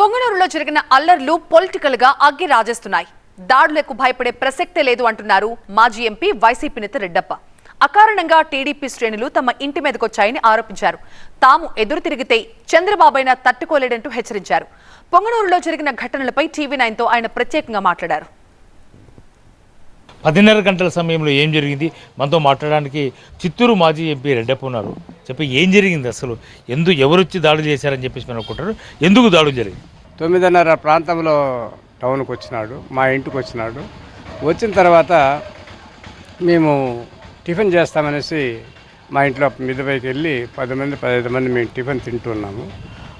పొంగనూరులో జరిగిన అల్లర్లు పొలిటికల్గా అగ్గి రాజేస్తున్నాయి. దాడులకు భయపడే ప్రసక్తే లేదు అంటున్నారు మాజీ ఎంపీ వైసీపీ నేత రెడ్డప్ప. అకారణంగా టీడీపీ శ్రేణులు తమ ఇంటి మీదకొచ్చాయని ఆరోపించారు. తాము ఎదురు తిరిగితే చంద్రబాబైనా తట్టుకోలేడంటూ హెచ్చరించారు. పొంగనూరులో జరిగిన ఘటనలపై టీవీ నైన్తో ఆయన ప్రత్యేకంగా మాట్లాడారు. పదిన్నర గంటల సమయంలో ఏం జరిగింది? మనతో మాట్లాడడానికి చిత్తూరు మాజీ ఎంపీ రెడ్డప్ప ఉన్నారు. చెప్పి ఏం జరిగింది అసలు? ఎందుకు ఎవరొచ్చి దాడులు చేశారని చెప్పేసి మనం అనుకుంటారు ఎందుకు దాడులు జరిగింది? తొమ్మిదిన్నర ప్రాంతంలో టౌన్కి వచ్చినాడు మా ఇంటికి వచ్చినాడు. వచ్చిన తర్వాత మేము టిఫిన్ చేస్తామనేసి మా ఇంట్లో మిద్దపైకి వెళ్ళి పది మంది పదహైదు మంది మేము టిఫిన్ తింటున్నాము.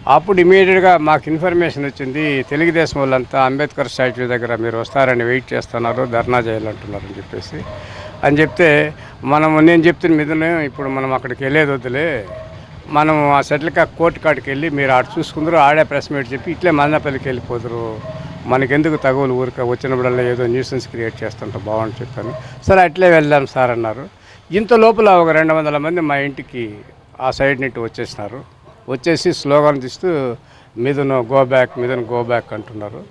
అప్పుడు ఇమీడియట్గా మాకు ఇన్ఫర్మేషన్ వచ్చింది తెలుగుదేశం వాళ్ళంతా అంబేద్కర్ స్టాచ్యూ దగ్గర మీరు వస్తారని వెయిట్ చేస్తున్నారు ధర్నా చేయాలంటున్నారు అని చెప్పేసి. అని చెప్తే మనం నేను చెప్తున్న మీదనే ఇప్పుడు మనం అక్కడికి వెళ్ళేది వద్దులే మనం ఆ సెటిల్కా కోర్టు కాడికి వెళ్ళి మీరు ఆడ చూసుకుందరు ఆడే ప్రెస్ మీట్ చెప్పి ఇట్లే మదనపల్లికి వెళ్ళిపోదురు. మనకెందుకు తగులు ఊరిక వచ్చినప్పుడల్లా ఏదో న్యూసెన్స్ క్రియేట్ చేస్తుంటే బాగుంటుంది చెప్పాను సరే అట్లే వెళ్దాం సార్ అన్నారు. ఇంత లోపల ఒక రెండు వందల మంది మా ఇంటికి ఆ సైడ్ నుండి వచ్చేసినారు. వచ్చేసి స్లోగన్ తీస్తూ మీదను గో బ్యాక్ మీదను గో బ్యాక్ అంటున్నారు.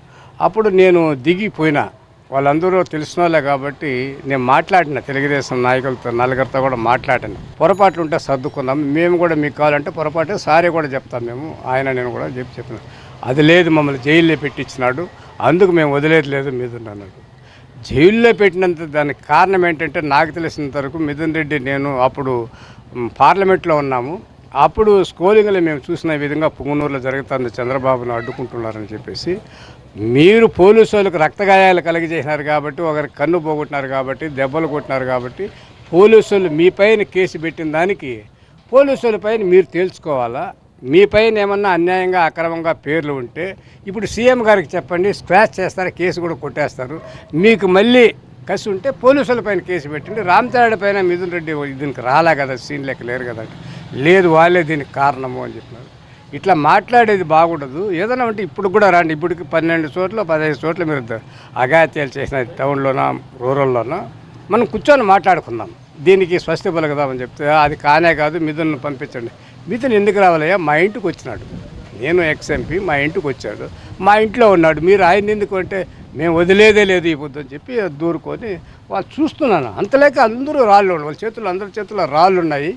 అప్పుడు నేను దిగిపోయినా. వాళ్ళందరూ తెలిసిన వాళ్ళే కాబట్టి నేను మాట్లాడిన తెలుగుదేశం నాయకులతో నలుగురితో కూడా మాట్లాడాను. పొరపాట్లు ఉంటే సర్దుకున్నాం మేము కూడా మీకు కావాలంటే పొరపాటు సారీ కూడా చెప్తాం మేము. ఆయన నేను కూడా చెప్పి చెప్పిన. అది లేదు మమ్మల్ని జైల్లో పెట్టించినాడు. అందుకు మేము వదిలేదు లేదు మీద అన్నాడు జైల్లో పెట్టినంత దానికి కారణం ఏంటంటే నాకు తెలిసినంత వరకు మిథున్ రెడ్డి నేను అప్పుడు పార్లమెంట్లో ఉన్నాము. అప్పుడు స్కోలింగ్లో మేము చూసిన విధంగా పుంగనూరులో జరుగుతుంది చంద్రబాబును అడ్డుకుంటున్నారని చెప్పేసి మీరు పోలీసు వాళ్ళకు రక్తగాయాలు కలిగజేసినారు కాబట్టి ఒకరికి కన్ను పోగొట్టినారు కాబట్టి దెబ్బలు కొట్టినారు కాబట్టి పోలీసు వాళ్ళు కేసు పెట్టిన దానికి పోలీసు పైన మీరు తేల్చుకోవాలా? మీపైన ఏమన్నా అన్యాయంగా అక్రమంగా పేర్లు ఉంటే ఇప్పుడు సీఎం గారికి చెప్పండి స్క్రాచ్ చేస్తారు కేసు కూడా కొట్టేస్తారు. మీకు మళ్ళీ కసి ఉంటే పోలీసుల పైన కేసు పెట్టండి. రామచారెడ్డి పైన మిథున్ రెడ్డి దీనికి రాలే కదా సీన్ లెక్క లేరు కదా లేదు వాళ్ళే దీనికి కారణము అని చెప్పినారు. ఇట్లా మాట్లాడేది బాగుండదు. ఏదైనా ఉంటే ఇప్పుడు కూడా రాండి. ఇప్పటికి పన్నెండు చోట్ల పదహైదు చోట్ల మీరు అగాత్యాలు చేసిన టౌన్లోనా రూరల్లోనా మనం కూర్చొని మాట్లాడుకుందాం. దీనికి స్వస్తి పలుకుదామని చెప్తే అది కానే కాదు మిథున్ను పంపించండి. మిథున్ ఎందుకు రావాలయ్యా? మా ఇంటికి వచ్చినాడు. నేను ఎక్స్ఎంపీ మా ఇంటికి వచ్చాడు. మా ఇంట్లో ఉన్నాడు. మీరు ఆయన ఎందుకు అంటే మేము వదిలేదే లేదు ఈ పొద్దు అని చెప్పి దూరుకొని వాళ్ళు చూస్తున్నాను. అంతలేక అందరూ రాళ్ళు వాళ్ళు వాళ్ళ చేతుల్లో అందరి చేతుల్లో రాళ్ళు ఉన్నాయి.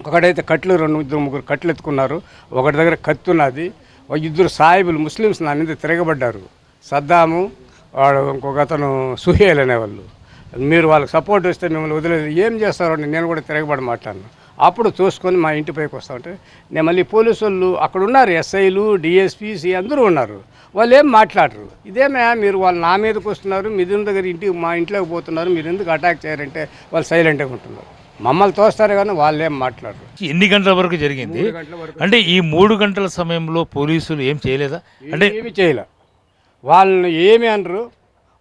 ఒకడైతే కట్లు రెండు ఇద్దరు ముగ్గురు కట్లు ఎత్తుకున్నారు ఒకటి దగ్గర కత్తి ఉన్నది. ఇద్దరు సాయిబులు ముస్లిమ్స్ నా మీద తిరగబడ్డారు. సద్దాము వాడు ఇంకొక అతను సుహేల్ అనేవాళ్ళు. మీరు వాళ్ళకి సపోర్ట్ ఇస్తే మిమ్మల్ని వదిలేదు ఏం చేస్తారని నేను కూడా తిరగబడి మాట్లాడినా అప్పుడు చూసుకొని మా ఇంటి పైకి వస్తా ఉంటే నేను మళ్ళీ పోలీసు వాళ్ళు అక్కడ ఉన్నారు ఎస్ఐలు డిఎస్పిసి అందరూ ఉన్నారు. వాళ్ళు ఏం మాట్లాడరు. ఇదేమే మీరు వాళ్ళు నా మీదకి వస్తున్నారు మిథున్ దగ్గర ఇంటికి మా ఇంట్లోకి పోతున్నారు మీరు ఎందుకు అటాక్ చేయారంటే వాళ్ళు సైలెంట్గా ఉంటున్నారు. మమ్మల్ని తోస్తారు కానీ వాళ్ళు ఏం మాట్లాడరు. ఎన్ని గంటల వరకు జరిగింది? అంటే ఈ మూడు గంటల సమయంలో పోలీసులు ఏం చేయలేదా? అంటే ఏమి చేయలే. వాళ్ళని ఏమి అనరు.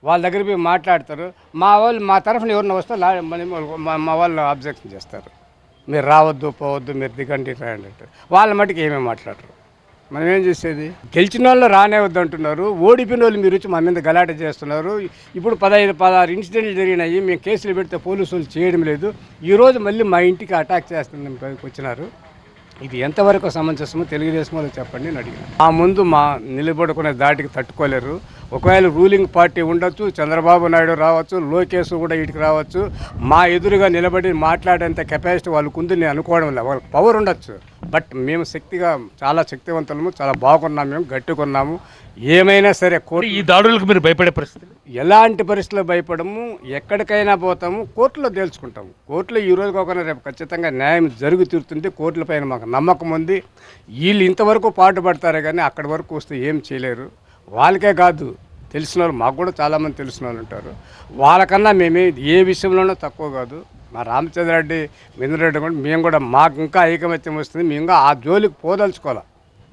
వాళ్ళ దగ్గర పోయి మాట్లాడతారు. మా వాళ్ళు మా తరఫున ఎవరిని వస్తే మా- వాళ్ళు అబ్జెక్షన్ చేస్తారు. మీరు రావద్దు పోవద్దు మీరు దిగండి రాయండి అంటే వాళ్ళ మటుకు ఏమేమి మాట్లాడరు. మనం ఏం చేసేది? గెలిచిన వాళ్ళు రానేవద్దు అంటున్నారు ఓడిపోయిన వాళ్ళు మీరు వచ్చి మా మీద గలాట చేస్తున్నారు. ఇప్పుడు పదహైదు పదహారు ఇన్సిడెంట్లు జరిగినాయి. మేము కేసులు పెడితే పోలీసులు చేయడం లేదు. ఈరోజు మళ్ళీ మా ఇంటికి అటాక్ చేస్తుంది వచ్చినారు. ఇది ఎంతవరకు సమంజసమో తెలుగుదేశం వాళ్ళు చెప్పండి అని అడిగాను. ఆ ముందు మా నిలబడుకునే దాటికి తట్టుకోలేరు. ఒకవేళ రూలింగ్ పార్టీ ఉండొచ్చు చంద్రబాబు నాయుడు రావచ్చు లోకేష్ కూడా ఇటుకు రావచ్చు. మా ఎదురుగా నిలబడి మాట్లాడేంత కెపాసిటీ వాళ్ళకు ఉంది నేను అనుకోవడం లేదు. వాళ్ళకి పవర్ ఉండొచ్చు. బట్ మేము శక్తిగా చాలా శక్తివంతులము చాలా బాగున్నాము మేము గట్టుకున్నాము ఏమైనా సరే కోర్టు ఈ దాడులకు మీరు భయపడే పరిస్థితి ఎలాంటి పరిస్థితుల్లో భయపడము ఎక్కడికైనా పోతాము కోర్టులో తేల్చుకుంటాము. కోర్టులో ఈ రోజు కాకుండా రేపు ఖచ్చితంగా న్యాయం జరుగు తీరుతుంది కోర్టుల పైన మాకు నమ్మకం ఉంది. వీళ్ళు ఇంతవరకు పాటుపడతారే కానీ అక్కడి వరకు వస్తే ఏం చేయలేరు. వాళ్ళకే కాదు తెలిసిన వాళ్ళు మాకు కూడా చాలామంది తెలిసిన వాళ్ళు ఉంటారు. వాళ్ళకన్నా మేమే ఏ విషయంలోనూ తక్కువ కాదు. మా రామచంద్రరెడ్డి మింద్రెడ్డి కూడా మేము కూడా మాకు ఇంకా ఐకమత్యం వస్తుంది. మేము ఇంకా ఆ జోలికి పోదలుచుకోవాలి.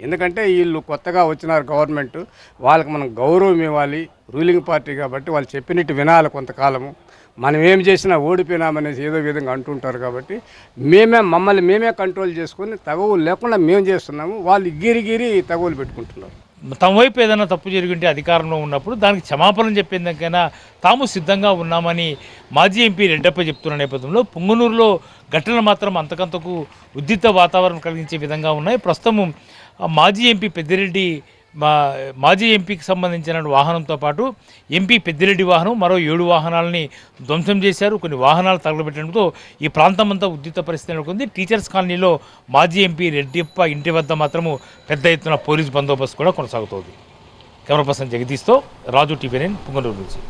ఎందుకంటే వీళ్ళు కొత్తగా వచ్చినారు గవర్నమెంట్. వాళ్ళకి మనం గౌరవం ఇవ్వాలి. రూలింగ్ పార్టీ కాబట్టి వాళ్ళు చెప్పినట్టు వినాలి కొంతకాలము. మనం ఏం చేసినా ఓడిపోయినామనేసి ఏదో విధంగా అంటుంటారు కాబట్టి మేమే మమ్మల్ని మేమే కంట్రోల్ చేసుకొని తగవులు లేకుండా మేము చేస్తున్నాము. వాళ్ళు గిరిగిరి తగవులు పెట్టుకుంటున్నారు. తమ వైపు ఏదైనా తప్పు జరిగింటే అధికారంలో ఉన్నప్పుడు దానికి క్షమాపణ చెప్పేందుకైనా తాము సిద్ధంగా ఉన్నామని మాజీ ఎంపీ రెడ్డప్ప చెప్తున్న నేపథ్యంలో పుంగనూరులో ఘటనలు మాత్రం అంతకంతకు ఉద్రిక్త వాతావరణం కలిగించే విధంగా ఉన్నాయి. ప్రస్తుతం మాజీ ఎంపీ పెద్దిరెడ్డి మా మాజీ ఎంపీకి సంబంధించిన వాహనంతో పాటు ఎంపీ పెద్దిరెడ్డి వాహనం మరో ఏడు వాహనాలని ధ్వంసం చేశారు. కొన్ని వాహనాలు తగలబెట్టడంతో ఈ ప్రాంతం అంతా పరిస్థితి నెలకొంది. టీచర్స్ కాలనీలో మాజీ ఎంపీ రెడ్డిప్ప ఇంటి వద్ద మాత్రము పెద్ద ఎత్తున పోలీస్ బందోబస్తు కూడా కొనసాగుతోంది. కెమెరా పర్సన్ జగదీష్తో రాజు టీవీ నైన్ పుంగనూరు నుంచి.